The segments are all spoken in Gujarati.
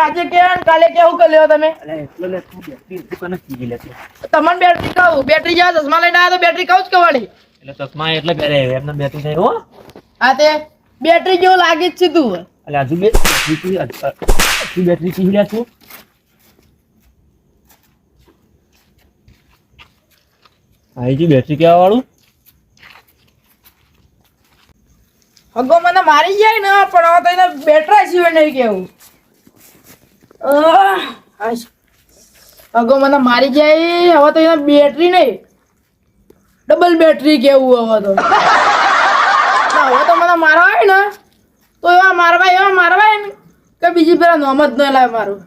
આજે કે કાલે કેવું કરી તમે. તમને બેટરી કહું બેટરી જ્યાં ચશ્મા લઈને આવ્યા તો બેટરી કહું જ કવાડી એટલે ચશ્મા એટલે પહેરે એમને બેટરી નહીં હો. હા તે બેટરી જેવું લાગે જ છે તું. એટલે હજુ બેટરી કી- હજુ- બેટરી કીધી લે છું આઈજી બેટરી કેવા વાળું હગો મને મારી જાય ને પણ હવે તો એને બેટરા સિવાય નહીં કેવું. હગો મને મારી જાય હવે તો એના બેટરી નહીં. ડબલ બેટરી કેવું હવે તો. હવે તો મને મારવા ને. તો એવા મારવા એવા મારવા ને કે બીજી પેલા નોમ જ ન લાવે મારું.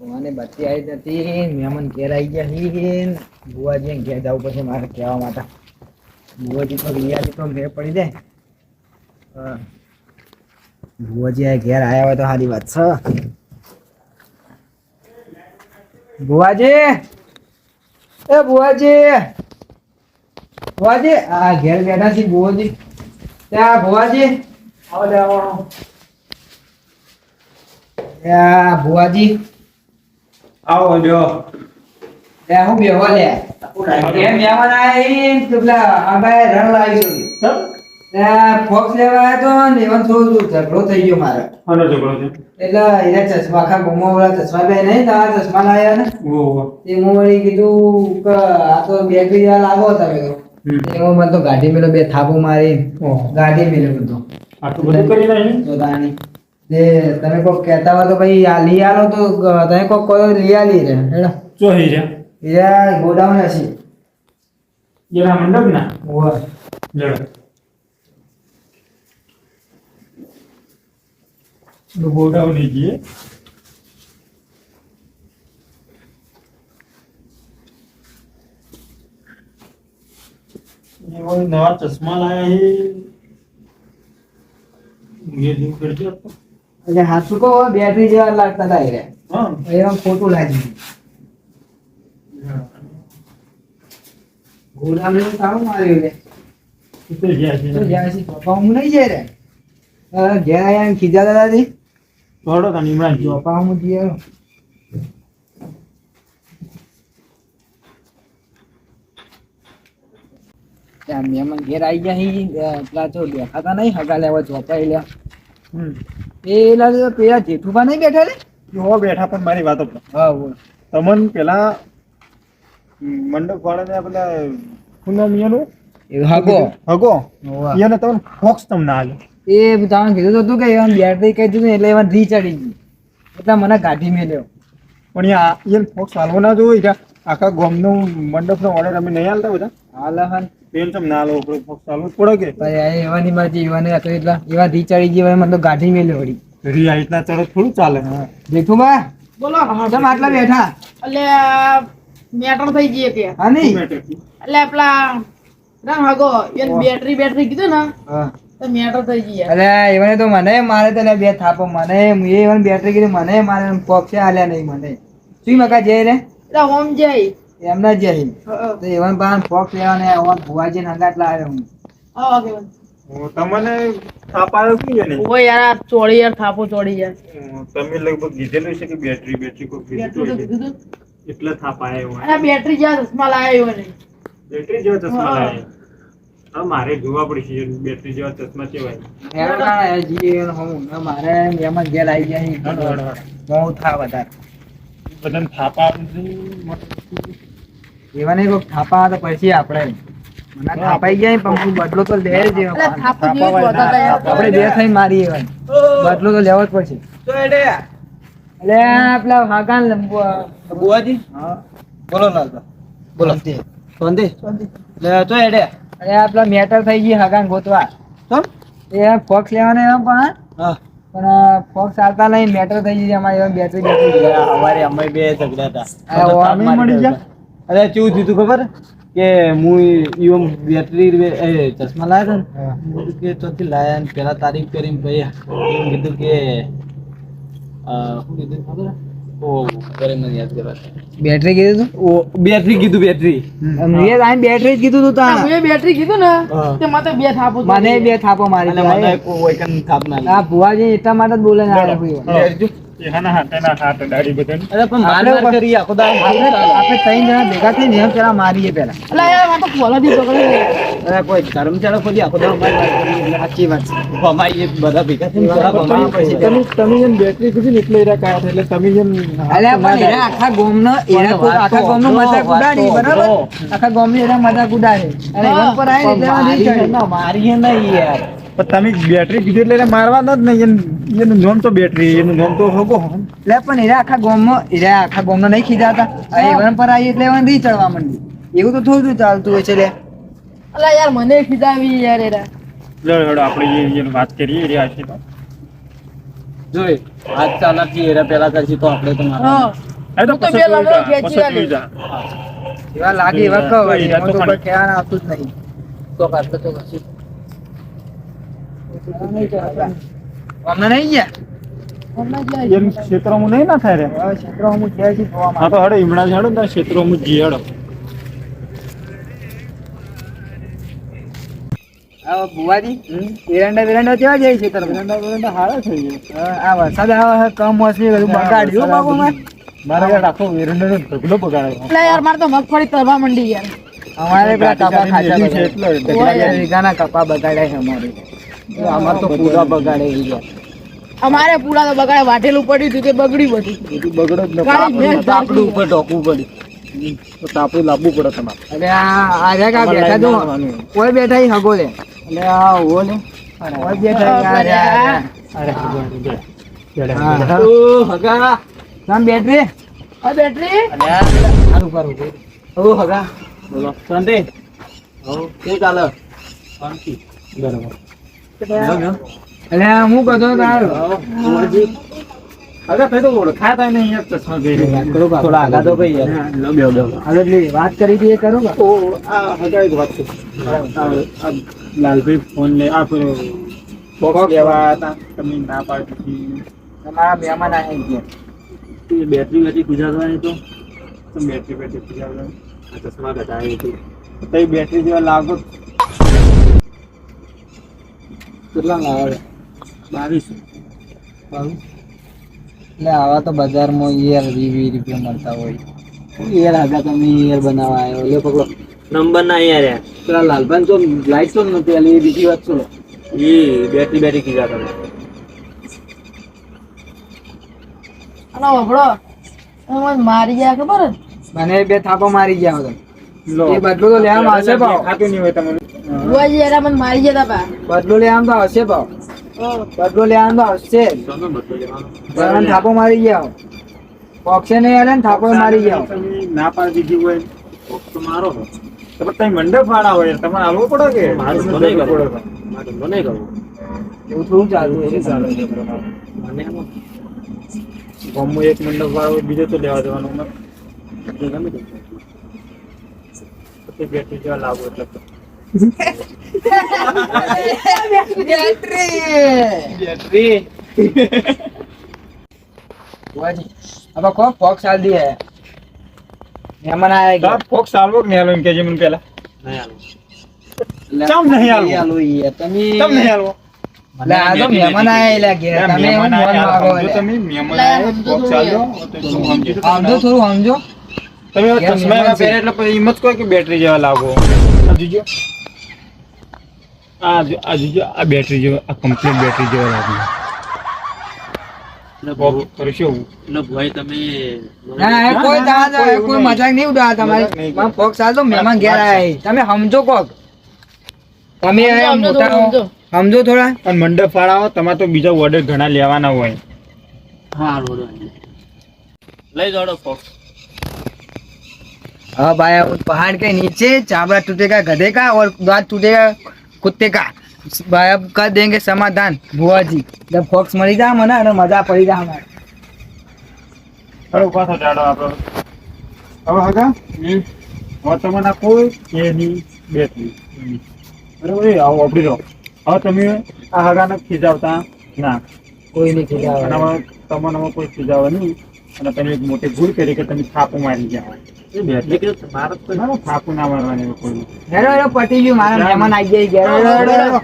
મને બત્તી આવી નથી મહેમાન ઘેર આવી ગયા હી બુવાજી ઘેર જવું પછી મારે કહેવા માટે. બુવાજી તો તો મેળ પડી જાય. હા. બુવાજી આ ઘેર આવ્યા હોય તો સારી વાત છે. ભુવાજી! એ ભુવાજી! ભુવાજી આ ઘેર બેઠા છે ભુવાજી. ત્યાં ભુવાજી આવો ત્યાં બુવાજી આવો જો લે હું બેહો લે. એમ આયા તો પેલા આબાએ રણ લાવી ફોક્સ લેવા આવ્યો તો ને એમાં થોડું ઝઘડો થઈ ગયો મારે. આનો ઝઘડો છે? એટલે એને ચશ્મા આખા ગુમો વાળા ચશ્મા બે નહીં તારા ચશ્મા લાવ્યા ને તે હું વળી કીધું કે આ તો બેટરી જેવા લાગો તમે તો. એમાં મને તો ગાડી મેલો બે થાપો મારી ગાડી મેલો બધો. આટલું બધું કરી નાખ્યું તો તાણી તે તમે કોક કહેતા હોય તો ભાઈ આ લઈ આલો તો તમે કોક કહો લઈ આલી રે હેડો. ગોડાઉન હશે. મંડપ ના લડો ચશ્મા લાયા છે એ લિંક કરજો તો. એટલે હાથું કહો બેટરી જેવા લાગતા હતા એ એમાં ખોટું લાગ્યું ગોદામ એવું કામ માર્યું લે તો જ્યાં છે. તો જ્યાં છે ચોપા હું નહીં જાય રે ઘેર આયા ખીજા દાદા થી tan કાન yo હું જઈએ ત્યાં મહેમાન ઘેર આવી ગયા હી પેલા તો દેખાતા નહીં હગા લેવા ચોપા લ્યા. એ લાગે પેલા જેઠુભા નહીં બેઠા રે જો બેઠા પણ મારી વાતો. હા તમન પેલા મંડપ વાળાને પેલા એનું એ હગો. હગો. એને તમને ફોક્સ તમને આલે. એ તમે કીધું તો હતું કે એમ બેટરી કહી દીધું ને એટલે એમાં ધી ચડી ગઈ. એટલે મને ગાઢી મેલ્યો. પણ યા એને ફોક્સ હાલવો ના જોઈ રહ્યા આખા ગામનો મંડપનો ઓર્ડર અમે નહીં હાલતા બધા. હાલ હાલ તેલ તમ ના હાલો આપણે ફોક્સ હાલવું જ કે? એવાની મરજી એવાને હતો એટલે એવા ધી ચડી ગઈ હોય મને તો કાઢી મેલ્યો વળી. રી આ રીતના ચડે થોડું ચાલે. જેઠુબા બોલો. તમે આટલા બેઠા? એટલે મેટર થઈ ગઈ કે હા નહીં એટલે પેલા રંગ હગો એને બેટરી બેટરી કીધું ને? હા. તો થઈ જઈએ અલે એવાને તો મને મારે બે થાપો મને એ એવાને બેટરી મને મારે પોક્ષે હાલ્યા નહીં મને. શું મકા જઈ રે? એટલે હોમ જઈ એમના જ જઈ તો એવાને પાન પોક્ષ લેવાને ઓન ભુવાજી નગાટ લાવ્યો હું હા, હા, તમને થાપ આવ્યો કે નહીં? યાર આ ચોળી યાર થાપો ચોડી યાર. તમે લગભગ કીધેલું છે કે બેટરી બેટરી કીધું એટલે આ બેટરી જ્યાં ચશ્મા લાવ્યો ને. બેટરી જેવા ચશ્મા હા. હા મારે જોવા પડશે બેટરી જેવા ચશ્મા કેવાય. મારે એમાં ઘેર આવી. બહુ થા વધારે. બધાને થાપ થાપા તો પછી આપણે. મને થાપાઈ ગયા પણ બદલો તો લે જ એવો. આપણે બે થઈ મારી બદલો તો લેવો જ પડશે. એટલે આ પેલા બુવાજી બોલો બોલો. શાંતિ લે તો એડે અરે આ મેટર થઈ ગઈ હગાન ગોતવા. એ ફોક્સ લેવાના એવા પણ હા. પણ ફોક્સ આવતા નહીં મેટર થઈ ગઈ અમારી એમ બેટરી બેટરી અમારે અમે બે ઝઘડા હતા. અમે મળી ગયા? અરે કેવું થયું તું ખબર? કે હું ઈવમ બેટરી એ ચશ્મા લાયા હતા ને કે ચોથી લાયા ને પેલા તારીખ કરીને ભાઈ એમ કીધું કે શું કીધું ખબર? મને બેટરી કીધું ઓ બેટરી કીધું બેટરી બેટરી જ કીધું તું મેં બેટરી કીધું ને. તે બે થાપો મને બે થાપો મારી મને થાપ ના આ ભુવાજી એટલા માટે જ બોલે ને આ ગોમ ના આખો આખો કીધી ને આખા આખા મજાક ઉડાડી બરાબર? આખા ગોમની મજાક ઉડાડે. અને મારીએ નહીં યાર. પણ તમે બેટરી કીધું એટલે મારવા મારવાના જ નહીં. એનું- નામ તો બેટરી એનું નામ તો હોગો એટલે પણ એના આખા ગામમાં એના આખા ગામનો નહીં ખીજાતા. આ એવન પર આવી એટલે એમાં દી ચડવા માંડી. એવું તો થોડું ચાલતું હોય છે લે. અલા યાર મને ખીજાવી યાર એરા લો હેડો આપણે એ એની વાત કરીએ એ રહ્યા છે તો જોઈ આજ ચાલાકી એરા પેલા કરશી તો આપણે તો મારા તો ખેંચી જા. એવા લાગે એવા કહો તો એમાં તો કહેવાનું આવતું જ નહીં. તો કાઢતો તો કશી. અમને નહીં ગયા હમણાં જ લાવી. નહીં ના થાય રે હવે હું જાય છે હા તો હેડો ઈમણા હેડો ને ક્ષેત્રમાં જી હેડો આ ભુવાજી એરંડા વેરંડા કેવા જાય છે તરફ એરંડા બેરંડા હારા થઈ ગયા. આ વરસાદ આવે છે કમોસમી બધું બગાડ્યું બાબુ માર. મારે યાર આખો ઢગલો બગાડ્યો. એટલે યાર મારે તો મગફળી તરવા માંડી યાર અમારે પેલા કપા ખાચા છે એટલે બગાડ્યા. વીઘાના કપા બગાડ્યા છે અમારે આમાં તો પૂરા બગાડે. અમારે પૂરા તો બગાડે વાટેલું પડ્યું હતું તે બગડ્યું બધું. બધું બગડો જ તાપડું ઉપર ઢોકવું પડ્યું તો તાપું લાવવું પડે તમારે. અરે આ આ કા બેઠા જો કોઈ બેઠા ઈ હગો લે. એટલે આ ઓવો ને કોઈ બેઠા ઈ અરે આ ઓ હગા. સામ બેટરી? આ બેટરી સારું કરું ઓ હગા. બોલો. સંતે ઓ કે ચાલે? શાંતિ. બરાબર. એટલે હું કહેતો તાર. અગર તો ઓળખાતા નહીં યાર ચશ્મા પહેરીને. થોડા આગા તો ભાઈ યાર. વાત કરી હતી એ કરું ઓ આ હગાઈ જ વાત લાલભાઈ ફોન લે આ પેલો બોક્સ લેવા હતા. તમે ના પાડી દીધી. તમારા મહેમાન આવ્યા ગયા. બેટરી બેટરી ગુજારવાની તો? તો બેટરી બેટરી. આ ચશ્મા ઘટાડી હતી. તો બેટરી જેવા લાગો કેટલા લાવે બાવીસ. એટલે આવા તો બજારમાં ઈયર વીસ રૂપિયા મળતા હોય. યાર આગા તમે ઈયર બનાવવા આવ્યો લે પકડો. નંબર ના ઈયર પેલા લાલભાઈ તો લાઈટ તો નથી એટલે બીજી વાત શું? એ બેટરી બેટરી કીધા તમે. અને વભળો હું મારી ગયા ખબર? મને બે થાપો મારી ગયા હતા લો. એ બદલું તો લેવામાં આવશે ભાવ. ખાતું નહીં હોય તમને. બુઆજી યાર મને મારી ગયા તા બદલો લેવામાં તો આવશે પા બદલો તો આવશે થાપો મારી ગયા થાપો મારી ગયા ના પાડી દીધી હોય કોક મારો તો પણ તમે મંડપ વાળા હોય તમારે હાલવું પડે કે મારું તો નહીં કરવું. પડે. નહીં કરવું. એવું થોડું ચાલુ શું ચાલે છે મને એક મંડપ વાળો બીજો તો લેવા દેવાનો ગમે તે. પછી બેટરી જેવા લાવો એટલે તો. બેટરી બુઆજી, હવે કો પોક્ષ આલ દી હે મહેમાન આયા ગયા મહેમાન આયા. તમે થોડું સમજો તમે ચશ્મા. પહેરે એટલે કહો કે બેટરી જેવા લાગો સમજી જોજો આ આ જો આ બેટરી જો આ કમ્પ્લીટ બેટરી જેવા લાગે. બોક કરશો ન ભાઈ તમે ના કોઈ દાદા કોઈ મજાક નહીં ઉડા તમારી. માં ફોક્સ આજો મહેમાન ઘેર આય તમે સમજો કોક. તમે આયા મોટા સમજો. થોડા. પણ મંડપ ફાળાઓ તમારે તો બીજા ઓર્ડર ઘણા લેવાના હોય. હા લઈ જાડો ફોક્સ હા ભાઈ પહાડ કે નીચે ચામડા ટૂટેગા ગધેગા ઓર દાંત ટૂટેગા कुत्ते का भाई अब कर देंगे समाधान बुआ जी जब फॉक्स मरी जा मना અને મજા પડી જા અમારે ખરો પાછો જાડો આપણો હવે હગા હવે તમને આ કોઈ એની બેટરી બરાબર એ આવો આપડી રહો હવે તમે આ હગાને ખીજાવતા ના કોઈ નહીં અને ખીજાવે હવે તમને હવે કોઈ ખીજાવે નહીં અને તમે એક મોટી ભૂલ કરી કે તમે થાપો મારી ગયા મારવાની પતી ગયું મારા મહેમાન આવી ગયા.